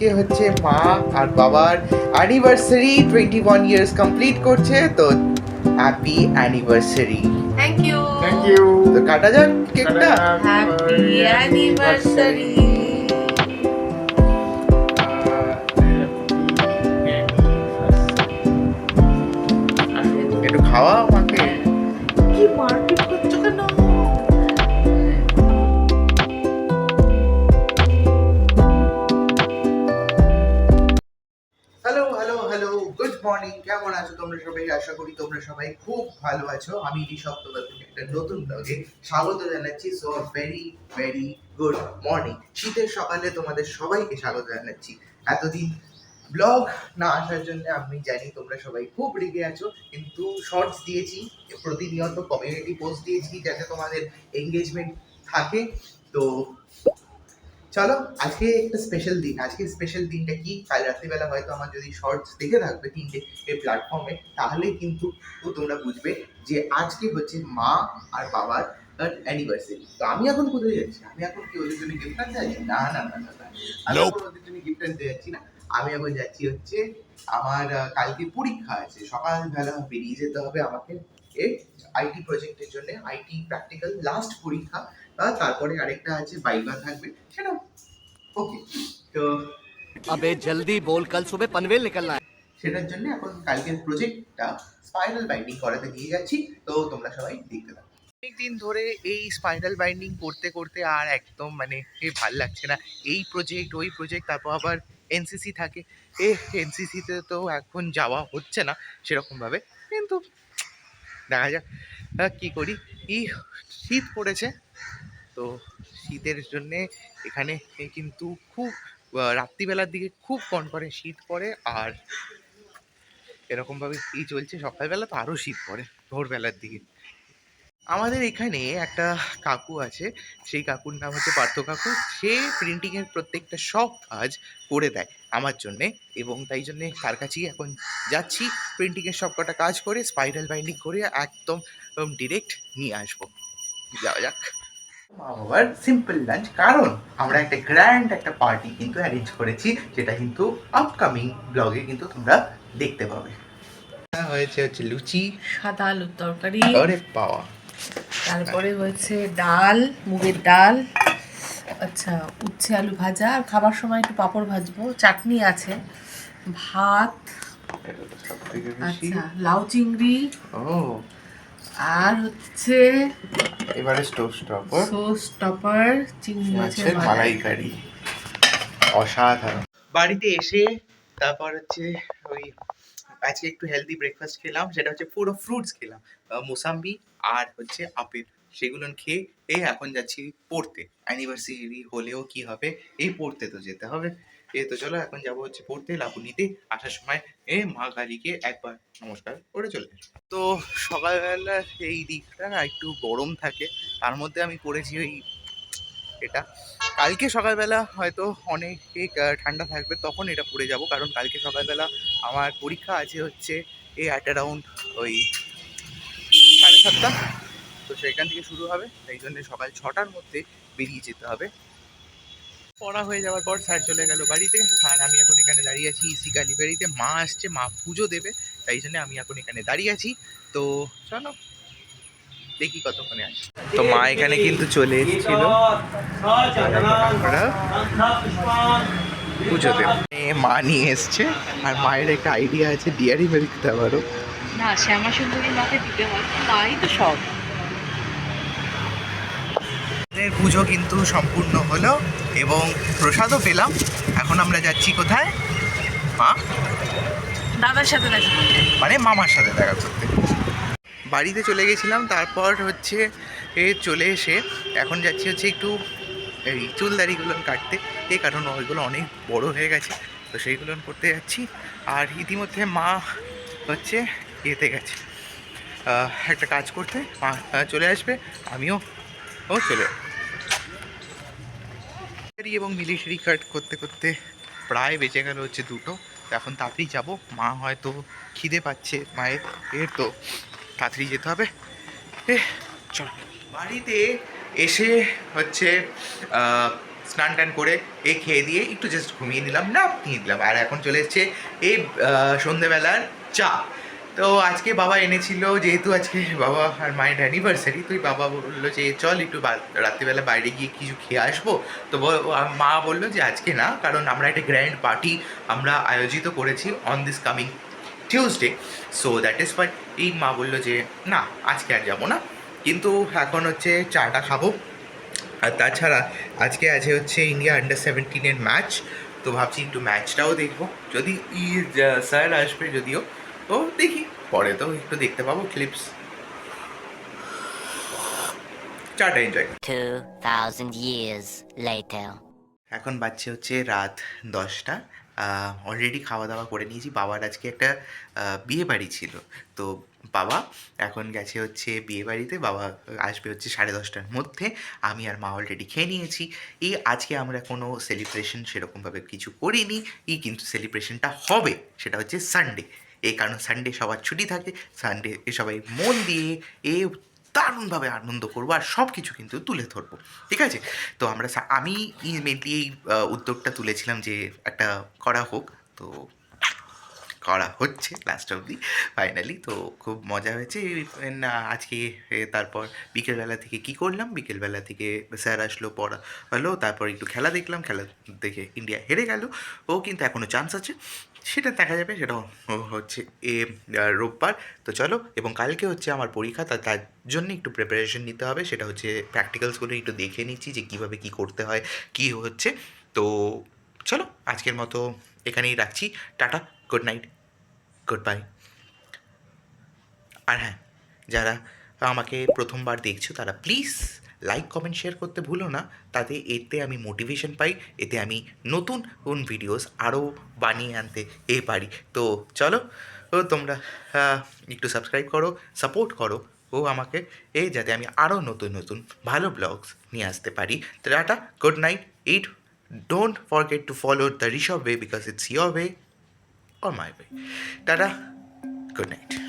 আজকে হচ্ছে মা আর বাবার anniversary twenty one years complete করছে তো happy anniversary thank you thank you তো কাটা যাক কেকটা হ্যাপি অ্যানিভার্সারি মর্নিং কেমন আছো তোমরা সবাই? আশা করি তোমরা সবাই খুব ভালো আছো। আমি ঋষভ, তোমাদের একটা নতুন ব্লগে স্বাগত জানাচ্ছি। So very very good morning শীতের সকালে তোমাদের সবাইকে স্বাগত জানাচ্ছি। এতদিন ব্লগ না আসার জন্য আমি জানি তোমরা সবাই খুব রেগে আছো, কিন্তু শর্টস দিয়েছি, প্রতিনিয়ত কমিউনিটি পোস্ট দিয়েছি যাতে তোমাদের এঙ্গেজমেন্ট থাকে। তো চলো আজকে একটা স্পেশাল দিন। আজকে স্পেশাল দিনটা কি? কাল রাত্রিবেলা হয়তো আমার যদি শর্টস দেখে থাকবে তিনটে এই প্ল্যাটফর্মে তাহলে কিন্তু তোমরা বুঝবে যে আজকে হচ্ছে মা আর বাবার অ্যানিভার্সারি তো আমি এখন কোথায় যাচ্ছি? আমি এখন কি ওদের জন্য গিফট আনতে যাচ্ছি? না না না না না। আমি এখন ওদের জন্য গিফট আনতে যাচ্ছি না। আমি এখন যাচ্ছি হচ্ছে আমার কালকে পরীক্ষা আছে। সকালবেলা বেরিয়ে যেতে হবে আমাকে আইটি প্রজেক্টের জন্য। আইটি প্র্যাকটিক্যাল লাস্ট পরীক্ষা। তারপরে আরেকটা আছে বাইবা থাকবে। সেটা তো আবে জলদি বল কাল সুবে পানভেল নিকলনা সেটার জন্য এখন কালকের প্রজেক্টটা স্পাইরাল বাইন্ডিং করাতে গিয়ে যাচ্ছি। তো তোমরা সবাই দেখতে থাকো। অনেকদিন ধরে এই স্পাইরাল বাইন্ডিং করতে করতে আর একদম মানে এ ভালো লাগছে না। এই প্রজেক্ট ওই প্রজেক্ট তারপর আবার এনসিসি থাকে। এ এনসিসিতে তো এখন যাওয়া হচ্ছে না সেরকমভাবে। কিন্তু দেখা যাক কী করি। ই শীত পড়েছে। তো শীতের জন্যে এখানে কিন্তু খুব রাত্রিবেলার দিকে খুব কনকনে শীত পড়ে আর এরকমভাবে এই চলছে, সকালবেলা তো আরও শীত পড়ে ভোরবেলার দিকে। আমাদের এখানে একটা কাকু আছে, সেই কাকুর নাম হচ্ছে পার্থ কাকু। সে প্রিন্টিংয়ের প্রত্যেকটা সব কাজ করে দেয় আমার জন্যে এবং তাই জন্যে তার কাছেই এখন যাচ্ছি। প্রিন্টিংয়ের সব কটা কাজ করে স্পাইরাল বাইন্ডিং করে একদম ডিরেক্ট নিয়ে আসব। যাওয়া যাক। মা বাবার সিম্পল লাঞ্চ কারণ আমরা একটা গ্র্যান্ড একটা পার্টি কিন্তু অ্যারেঞ্জ করেছি যেটা কিন্তু আপকামিং ব্লগে কিন্তু তোমরা দেখতে পাবে। হয়েছে হচ্ছে লুচি। সাদা আলুর তরকারি। আরে পাওয়া তারপরে হয়েছে ডাল মুগের ডাল আচ্ছা উচ্ছে আলু ভাজা। আর খাবার সময় একটু পাঁপড় ভাজবো। চাটনি আছে। ভাত সব থেকে বেশি। আচ্ছা লাউ চিংড়ি। ও। আর হচ্ছে এবারে স্টোভ স্টপার। সোস টপার চিংড়ি মাছের মালাইকারি। অসাধারণ। বাড়িতে এসে তারপর হচ্ছে ওই আজকে একটু হেলদি ব্রেকফাস্ট খেলাম সেটা হচ্ছে পুরো ফ্রুটস খেলাম। মোসাম্বি আর হচ্ছে আপেল। সেগুলো খেয়ে এই এখন যাচ্ছি পড়তে। অ্যানিভার্সারি হলেও কি হবে? এই পড়তে তো যেতে হবে। এই তো চলো, এখন যাব হচ্ছে পড়তে লাবুনিতে আসার সময়, এ, মা কালীকে একবার নমস্কার করে চলে তো সকালবেলা এই দিকটা না একটু গরম থাকে, তার মধ্যে আমি পড়েছি ওই এটা। কালকে সকালবেলা হয়তো অনেক ঠান্ডা থাকবে, তখন এটা পড়ে যাব, কারণ কালকে সকালবেলা আমার পরীক্ষা আছে হচ্ছে এই অ্যাট অ্যারাউন্ড ওই সাড়ে সাতটা। তো সেখান থেকে শুরু হবে তাই জন্য সকাল ছটার মধ্যে বেরিয়ে যেতে হবে। পড়া হয়ে যাওয়ার পর স্যার চলে গেল বাড়িতে। আর আমি এখন এখানে দাঁড়িয়ে আছি ইসি কালীবাড়িতে। মা আসছে, মা পুজো দেবে, তাই জন্য আমি এখন এখানে দাঁড়িয়ে আছি। তো চলো, দেখি কতক্ষণে আসি। তো মা এখানে কিন্তু চলে এসেছিল। পুজোতে এ মা নিয়ে এসছে। আর মায়ের একটা আইডিয়া আছে ডিয়ারি মিল্ক দেওয়ারও। না শ্যামা সুন্দরী মাকে দিতে হয় তাই তো সব। আমাদের পুজো কিন্তু সম্পূর্ণ হলো এবং প্রসাদও পেলাম। এখন আমরা যাচ্ছি কোথায়? মা? দাদার সাথে দেখা করতে। মানে মামার সাথে দেখা করতে। বাড়িতে চলে গেছিলাম তারপর হচ্ছে এ চলে এসে এখন যাচ্ছি হচ্ছে একটু এই চুল দাড়িগুলো কাটতে। এই কারণ ওইগুলো অনেক বড় হয়ে গেছে তো সেইগুলো করতে যাচ্ছি। আর ইতিমধ্যে মা হচ্ছে ইয়েতে গেছে। একটা কাজ করতে মা চলে আসবে আমিও ও চলে। মিলিটারি এবং মিলিটারি কাট করতে করতে প্রায় বেঁচে গেল হচ্ছে দুটো। এখন তাড়াতাড়ি যাব। মা হয়তো খিদে পাচ্ছে মায়ের। এর তো তাড়াতাড়ি যেতে হবে। চল। বাড়িতে এসে হচ্ছে স্নান টান করে এ খেয়ে দিয়ে একটু জাস্ট ঘুমিয়ে নিলাম না নিয়ে দিলাম আর এখন চলে এসছে এই সন্ধেবেলার চা। তো আজকে বাবা এনেছিল, যেহেতু আজকে বাবা আর মায়ের অ্যানিভার্সারি তুই বাবা বলল যে, চল একটু রাত্রিবেলা বাইরে গিয়ে কিছু খেয়ে আসব। তো মা বলল যে, আজকে না, কারণ আমরা একটা গ্র্যান্ড পার্টি আমরা আয়োজিত করেছি on this coming Tuesday so that is bye এই মা বলল যে, না, আজকে আর যাব না। কিন্তু এখন হচ্ছে চাটা খাব। আর তাছাড়া আজকে আছে হচ্ছে ইন্ডিয়া আন্ডার সেভেন্টিনের ম্যাচ তো ভাবছি একটু ম্যাচটাও দেখব। যদি ই স্যার আসবে যদিও তো দেখি। পরে তো একটু দেখতে পাবো ক্লিপস চাটা এনজয় 2,000 years later. এখন বাজছে হচ্ছে রাত দশটা। অলরেডি খাওয়া দাওয়া করে নিয়েছি। বাবার আজকে একটা বিয়ে বাড়ি ছিল। তো বাবা এখন গেছে হচ্ছে বিয়ে বাড়িতে। বাবা আসবে হচ্ছে সাড়ে দশটার মধ্যে। আমি আর মা অলরেডি খেয়ে নিয়েছি। এই আজকে আমরা কোনো সেলিব্রেশন সেরকমভাবে কিছু করিনি। এই কিন্তু সেলিব্রেশনটা হবে। সেটা হচ্ছে সানডে এই কারণ সানডে সবার ছুটি থাকে সানডে সবাই মন দিয়ে এ দারুণভাবে আনন্দ করব আর সব কিছু কিন্তু তুলে ধরবো, ঠিক আছে? তো আমরা আমি মেনলি এই উদ্যোগটা তুলেছিলাম যে একটা করা হোক, তো করা হচ্ছে লাস্ট অবধি ফাইনালি তো খুব মজা হয়েছে। আহ, আজকে তারপর বিকেলবেলা থেকে কি করলাম? বিকেলবেলা থেকে স্যার আসলো পড়া হলো তারপর একটু খেলা দেখলাম খেলা দেখে ইন্ডিয়া হেরে গেল। ও কিন্তু এখনও চান্স আছে। সেটা দেখা যাবে সেটা হচ্ছে এ রোববার। তো চলো এবং কালকে হচ্ছে আমার পরীক্ষা তা তার জন্য একটু প্রিপারেশন নিতে হবে। সেটা হচ্ছে প্র্যাকটিক্যালসগুলো একটু দেখে নিচ্ছি যে কীভাবে কী করতে হয় কী হচ্ছে। তো চলো আজকের মতো এখানেই রাখছি। Tata. Good night good bye আর হ্যাঁ যারা আমাকে প্রথমবার দেখছ, তারা প্লিজ লাইক কমেন্ট শেয়ার করতে ভুলো না। তাতে এতে আমি মোটিভেশন পাই, এতে আমি নতুন কোন ভিডিওস আরও বানিয়ে আনতে এ পারি। তো চলো, ও তোমরা একটু সাবস্ক্রাইব করো সাপোর্ট করো, ও আমাকে, এ যাতে আমি আরও নতুন নতুন ভালো ব্লগস নিয়ে আসতে পারি। তো tata good night it don't forget to follow the Rishabh way because it's your way or my way. Tada. Good night.